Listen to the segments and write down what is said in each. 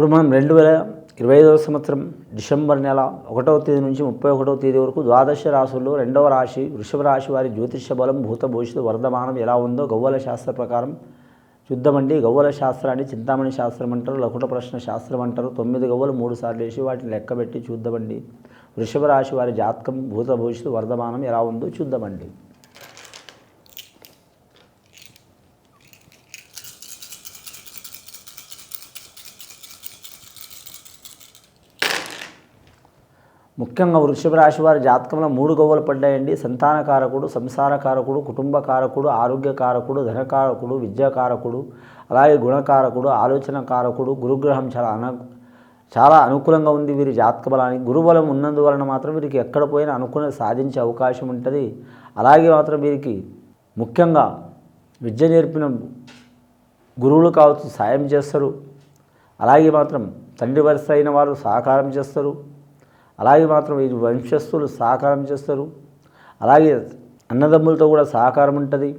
ఇప్పుడు మనం రెండు వేల ఇరవై ఐదవ సంవత్సరం డిసెంబర్ నెల ఒకటవ తేదీ నుంచి ముప్పై ఒకటవ తేదీ వరకు ద్వాదశ రాశుల్లో రెండవ రాశి వృషభ రాశి వారి జ్యోతిష బలం భూత భవిష్యత్తు వర్ధమానం ఎలా ఉందో గవ్వల శాస్త్ర ప్రకారం చూద్దామండి. గవ్వల శాస్త్రాన్ని చింతామణి శాస్త్రం అంటారు లకుట ప్రశ్న శాస్త్రం అంటారు. తొమ్మిది గవ్వలు మూడు సార్లు వేసి వాటిని లెక్కబెట్టి చూద్దామండి. వృషభ రాశి వారి జాతకం భూత భవిష్యత్తు వర్ధమానం ఎలా ఉందో చూద్దామండి. ముఖ్యంగా వృషభ రాశి వారి జాతకంలో మూడు గవ్వలు పడ్డాయండి. సంతానకారకుడు సంసారకారకుడు కుటుంబకారకుడు ఆరోగ్యకారకుడు ధనకారకుడు విద్యాకారకుడు అలాగే గుణకారకుడు ఆలోచనకారకుడు గురుగ్రహం చాలా అన చాలా అనుకూలంగా ఉంది వీరి జాతక బలానికి. గురుబలం ఉన్నందువలన మాత్రం వీరికి ఎక్కడ పోయినా అనుకున్నది సాధించే అవకాశం ఉంటుంది. అలాగే మాత్రం వీరికి ముఖ్యంగా విద్య నేర్పిన గురువులు కావచ్చు సాయం చేస్తారు. అలాగే మాత్రం తండ్రి వరుస అయిన వారు సహకారం చేస్తారు. అలాగే మాత్రం వీరి వంశస్థులు సహకారం చేస్తారు. అలాగే అన్నదమ్ములతో కూడా సహకారం ఉంటుంది.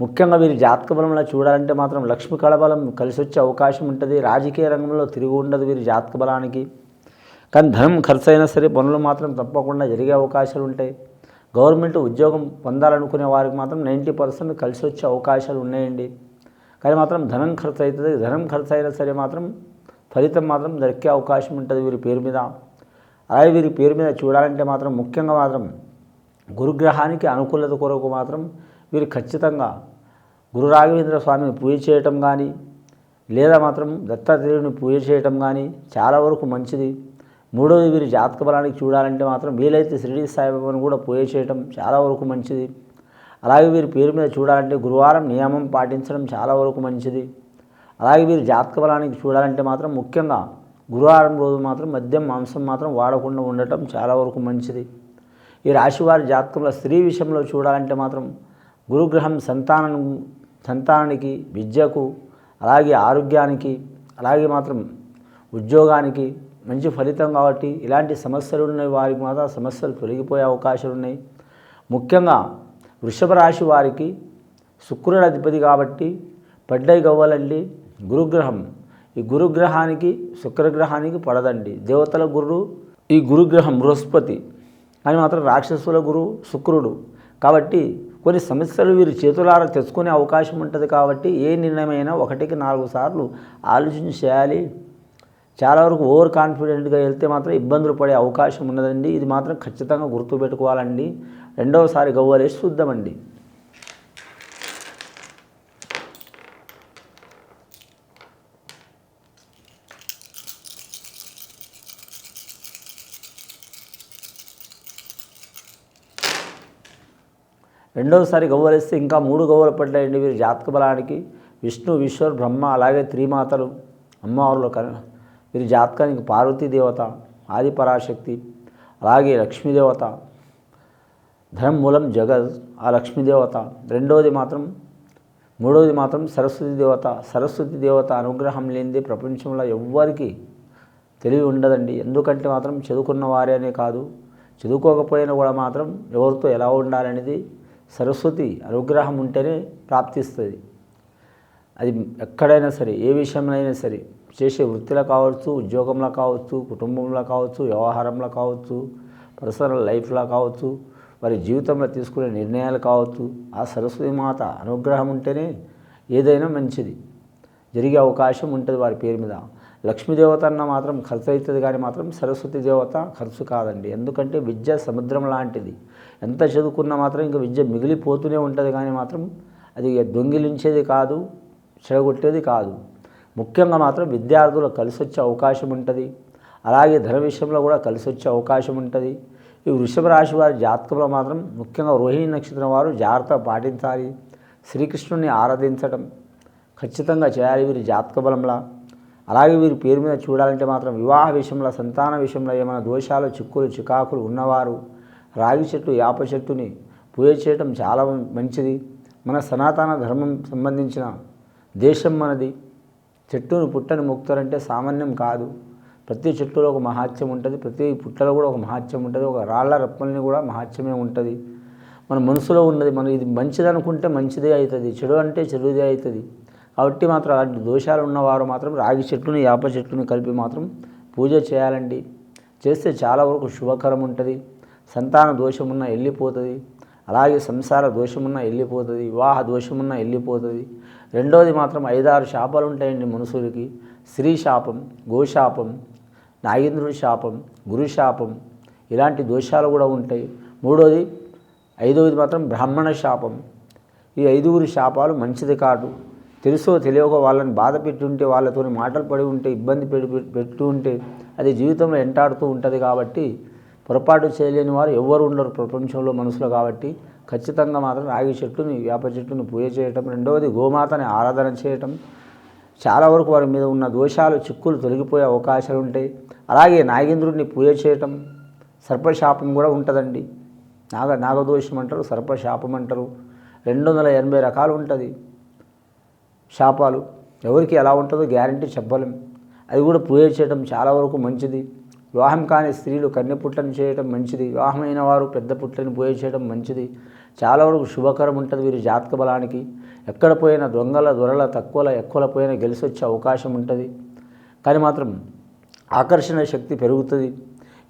ముఖ్యంగా వీరి జాతక బలంలో చూడాలంటే మాత్రం లక్ష్మి కళబలం కలిసి వచ్చే అవకాశం ఉంటుంది. రాజకీయ రంగంలో తిరిగి ఉండదు వీరి జాతక బలానికి. కానీ ధనం ఖర్చు అయినా సరే పనులు మాత్రం తప్పకుండా జరిగే అవకాశాలు ఉంటాయి. గవర్నమెంట్ ఉద్యోగం పొందాలనుకునే వారికి మాత్రం నైంటీ పర్సెంట్ కలిసి వచ్చే అవకాశాలు ఉన్నాయండి. కానీ మాత్రం ధనం ఖర్చు అవుతుంది ధనం ఖర్చు అయినా సరే మాత్రం ఫలితం మాత్రం దొరికే అవకాశం ఉంటుంది వీరి పేరు మీద. అలాగే వీరి పేరు మీద చూడాలంటే మాత్రం ముఖ్యంగా మాత్రం గురుగ్రహానికి అనుకూలత కొరకు మాత్రం వీరు ఖచ్చితంగా గురు రాఘవేంద్ర స్వామిని పూజ చేయటం కానీ లేదా మాత్రం దత్తాత్రేయుని పూజ చేయటం కానీ చాలా వరకు మంచిది. మూడవది వీరి జాతక బలానికి చూడాలంటే మాత్రం వీలైతే షిరిడి సాయిబాబాను కూడా పూజ చేయటం చాలా వరకు మంచిది. అలాగే వీరి పేరు మీద చూడాలంటే గురువారం నియమం పాటించడం చాలా వరకు మంచిది. అలాగే వీరి జాతక బలానికి చూడాలంటే మాత్రం ముఖ్యంగా గురువారం రోజు మాత్రం మద్యం మాంసం మాత్రం వాడకుండా ఉండటం చాలా వరకు మంచిది. ఈ రాశివారి జాతకంలో స్త్రీ విషయంలో చూడాలంటే మాత్రం గురుగ్రహం సంతానం సంతానానికి విద్యకు అలాగే ఆరోగ్యానికి అలాగే మాత్రం ఉద్యోగానికి మంచి ఫలితం కాబట్టి ఇలాంటి సమస్యలు ఉన్నాయి. వారికి మాత్రం సమస్యలు తొలగిపోయే అవకాశాలు ఉన్నాయి. ముఖ్యంగా వృషభ రాశి వారికి శుక్రుడు అధిపతి కాబట్టి పడ్డై గవ్వలండి. గురుగ్రహం ఈ గురుగ్రహానికి శుక్రగ్రహానికి పడదండి. దేవతల గురువు ఈ గురుగ్రహం బృహస్పతి అని మాత్రం రాక్షసుల గురువు శుక్రుడు. కాబట్టి కొన్ని సమస్యలు వీరు చేతులారా తెచ్చుకునే అవకాశం ఉంటుంది కాబట్టి ఏ నిర్ణయమైనా ఒకటికి నాలుగు సార్లు ఆలోచన చేయాలి. చాలా వరకు ఓవర్ కాన్ఫిడెంట్గా వెళ్తే మాత్రం ఇబ్బందులు పడే అవకాశం ఉన్నదండి. ఇది మాత్రం ఖచ్చితంగా గుర్తుపెట్టుకోవాలండి. రెండవసారి గవ్వలేసి చూద్దామండి. రెండవసారి గవ్వలేస్తే ఇంకా మూడు గవ్వలు పడ్డాయండి వీరి జాతక బలానికి. విష్ణు విశ్వర్ బ్రహ్మ అలాగే త్రిమాతలు. అమ్మవారులు కన వీరి జాతకానికి పార్వతీ దేవత ఆది పరాశక్తి అలాగే లక్ష్మీదేవత ధనం మూలం జగత్ ఆ లక్ష్మీదేవత రెండవది మాత్రం మూడవది మాత్రం సరస్వతి దేవత. సరస్వతి దేవత అనుగ్రహం లేనిది ప్రపంచంలో ఎవ్వరికి తెలివి ఉండదండి. ఎందుకంటే మాత్రం చదువుకున్న వారే కాదు. చదువుకోకపోయినా కూడా మాత్రం ఎవరితో ఎలా ఉండాలనేది సరస్వతి అనుగ్రహం ఉంటేనే ప్రాప్తిస్తుంది. అది ఎక్కడైనా సరే ఏ విషయంలో అయినా సరే చేసే వృత్తిలో కావచ్చు ఉద్యోగంలో కావచ్చు కుటుంబంలో కావచ్చు వ్యవహారంలో కావచ్చు పర్సనల్ లైఫ్లో కావచ్చు వారి జీవితంలో తీసుకునే నిర్ణయాలు కావచ్చు ఆ సరస్వతి మాత అనుగ్రహం ఉంటేనే ఏదైనా మంచిది. జరిగే అవకాశం ఉంటుంది వారి పేరు మీద. లక్ష్మీదేవత అన్న మాత్రం ఖర్చు అవుతుంది కానీ మాత్రం సరస్వతి దేవత ఖర్చు కాదండి. ఎందుకంటే విద్య సముద్రం లాంటిది. ఎంత చదువుకున్నా మాత్రం ఇంకా విద్య మిగిలిపోతూనే ఉంటుంది కానీ మాత్రం అది దొంగిలించేది కాదు చెడగొట్టేది కాదు. ముఖ్యంగా మాత్రం విద్యార్థులు కలిసి వచ్చే అవకాశం ఉంటుంది. అలాగే ధన విషయంలో కూడా కలిసి వచ్చే అవకాశం ఉంటుంది. ఈ వృషభ రాశి వారి జాతకంలో మాత్రం ముఖ్యంగా రోహిణి నక్షత్రం వారు జాగ్రత్త పాటించాలి. శ్రీకృష్ణుని ఆరాధించడం ఖచ్చితంగా చేయాలి వీరి జాతక బలంలా. అలాగే వీరి పేరు మీద చూడాలంటే మాత్రం వివాహ విషయంలో సంతాన విషయంలో ఏమైనా దోషాలు చిక్కులు చికాకులు ఉన్నవారు రాగి చెట్టు యాప చెట్టుని పూజ చేయటం చాలా మంచిది. మన సనాతన ధర్మం సంబంధించిన దేశం మనది. చెట్టును పుట్టని మొక్కుతారంటే సామాన్యం కాదు. ప్రతి చెట్టులో ఒక మహాత్యం ఉంటుంది ప్రతి పుట్టలో కూడా ఒక మహాత్యం ఉంటుంది ఒక రాళ్ళ రప్పల్ని కూడా మహాత్యమే ఉంటుంది. మన మనసులో ఉన్నది మనం ఇది మంచిది అనుకుంటే మంచిదే అవుతుంది చెడు అంటే చెడుదే అవుతుంది. కాబట్టి మాత్రం అలాంటి దోషాలు ఉన్నవారు మాత్రం రాగి చెట్టుని యాప చెట్టుని కలిపి మాత్రం పూజ చేయాలండి. చేస్తే చాలా వరకు శుభకరం ఉంటుంది. సంతాన దోషమున్న వెళ్ళిపోతుంది అలాగే సంసార దోషమున్న వెళ్ళిపోతుంది వివాహ దోషమున్న వెళ్ళిపోతుంది రెండోది మాత్రం ఐదారు శాపాలు ఉంటాయండి మనుషులకి. స్త్రీ శాపం గోశాపం నాగేంద్రుడి శాపం గురు శాపం ఇలాంటి దోషాలు కూడా ఉంటాయి. మూడోది ఐదవది మాత్రం బ్రాహ్మణ శాపం. ఈ ఐదుగురు శాపాలు మంచిది కాదు. తెలుసో తెలియక వాళ్ళని బాధ పెట్టుంటే వాళ్ళతో మాటలు పడి ఉంటే ఇబ్బంది పెడి పెట్టి ఉంటే అది జీవితంలో ఎంటాడుతూ ఉంటుంది కాబట్టి పొరపాటు చేయలేని వారు ఎవ్వరు ఉండరు ప్రపంచంలో మనసులో కాబట్టి ఖచ్చితంగా మాత్రం రాగి చెట్టుని వేప చెట్టుని పూజ చేయటం. రెండవది గోమాతని ఆరాధన చేయటం. చాలా వరకు వారి మీద ఉన్న దోషాలు చిక్కులు తొలగిపోయే అవకాశాలు ఉంటాయి. అలాగే నాగేంద్రుడిని పూజ చేయటం సర్పశాపం కూడా ఉంటుందండి. నాగ నాగదోషం అంటారు సర్పశాపం అంటారు. రెండు వందల ఎనభై రకాలు ఉంటుంది. శాపాలు. ఎవరికి ఎలా ఉంటుందో గ్యారంటీ చెప్పలేం. అది కూడా పూజ చేయడం చాలా వరకు మంచిది. వివాహం కాని స్త్రీలు కన్య పుట్లను చేయడం మంచిది. వివాహమైన వారు పెద్ద పుట్లని పూజ చేయడం మంచిది. చాలా వరకు శుభకరం ఉంటుంది వీరి జాతక బలానికి. ఎక్కడ పోయినా దొంగల దొరల తక్కువల ఎక్కువల పోయినా గెలిచి వచ్చే అవకాశం ఉంటుంది. కానీ మాత్రం ఆకర్షణ శక్తి పెరుగుతుంది.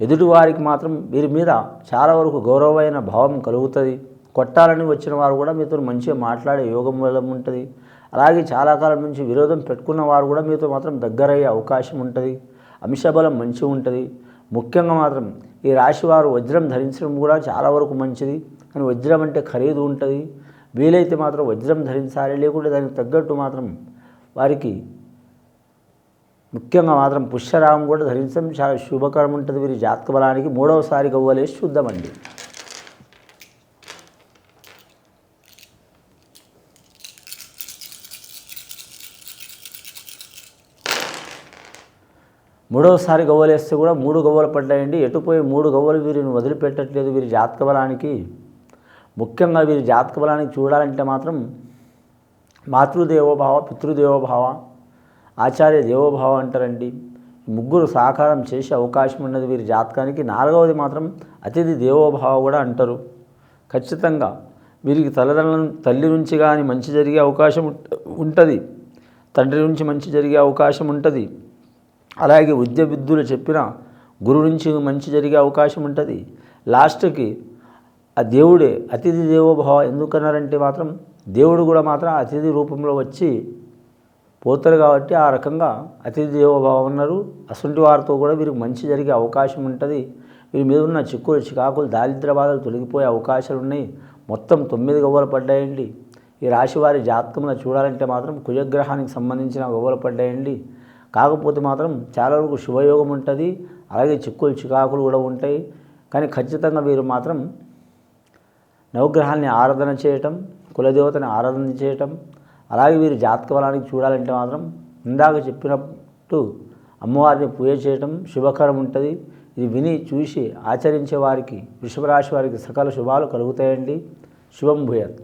ఎదుటివారికి మాత్రం వీరి మీద చాలా వరకు గౌరవమైన భావం కలుగుతుంది. కొట్టాలని వచ్చిన వారు కూడా మీతో మంచిగా మాట్లాడే యోగం వల్ల ఉంటుంది. అలాగే చాలా కాలం నుంచి విరోధం పెట్టుకున్న వారు కూడా మీతో మాత్రం దగ్గరయ్యే అవకాశం ఉంటుంది. అంశబలం మంచిగా ఉంటుంది. ముఖ్యంగా మాత్రం ఈ రాశి వారు వజ్రం ధరించడం కూడా చాలా వరకు మంచిది. కానీ వజ్రం అంటే ఖరీదు ఉంటుంది. వీలైతే మాత్రం వజ్రం ధరించాలి. లేకుంటే దానికి తగ్గట్టు మాత్రం వారికి ముఖ్యంగా మాత్రం పుష్యరాగం కూడా ధరించడం చాలా శుభకరం ఉంటుంది. వీరి జాతక బలానికి మూడవసారి గవ్వలేసి చూద్దామండి. మూడవసారి గవ్వలేస్తే కూడా మూడు గవ్వలు పడ్డాయండి. ఎటుపోయి మూడు గవ్వలు వీరిని వదిలిపెట్టట్లేదు వీరి జాతక బలానికి. ముఖ్యంగా వీరి జాతక బలానికి చూడాలంటే మాత్రం మాతృదేవోభావ పితృదేవోభావ ఆచార్య దేవోభావ అంటారండి. ముగ్గురు సహకారం చేసే అవకాశం ఉన్నది వీరి జాతకానికి. నాలుగవది మాత్రం అతిథి దేవోభావ కూడా అంటారు. ఖచ్చితంగా వీరికి తల్లిదండ్రుల తల్లి నుంచి కానీ మంచి జరిగే అవకాశం ఉంటుంది. తండ్రి నుంచి మంచి జరిగే అవకాశం ఉంటుంది. అలాగే విద్య విద్యులు చెప్పిన గురు నుంచి మంచి జరిగే అవకాశం ఉంటుంది. లాస్ట్కి ఆ దేవుడే అతిథి దేవోభావ ఎందుకన్నారంటే మాత్రం దేవుడు కూడా మాత్రం అతిథి రూపంలో వచ్చి పోతారు కాబట్టి ఆ రకంగా అతిథి దేవోభావం ఉన్నారు. అసంటి వారితో కూడా వీరికి మంచి జరిగే అవకాశం ఉంటుంది. వీరి మీద ఉన్న చిక్కులు చికాకులు దారిద్ర బాధలు తొలగిపోయే అవకాశాలు ఉన్నాయి. మొత్తం తొమ్మిది గవ్వలు పడ్డాయండి. ఈ రాశి వారి జాతకంలో చూడాలంటే మాత్రం కుజగ్రహానికి సంబంధించిన గవ్వలు పడ్డాయండి. కాకపోతే మాత్రం చాలా వరకు శుభయోగం ఉంటుంది. అలాగే చిక్కులు చికాకులు కూడా ఉంటాయి. కానీ ఖచ్చితంగా వీరు మాత్రం నవగ్రహాన్ని ఆరాధన చేయటం కులదేవతని ఆరాధన చేయటం అలాగే వీరు జాతక బలానికి చూడాలంటే మాత్రం ఇందాక చెప్పినట్టు అమ్మవారిని పూజ చేయటం శుభకరం ఉంటుంది. ఇది విని చూసి ఆచరించే వారికి వృషభ రాశి వారికి సకల శుభాలు కలుగుతాయండి. శుభం భూయత్.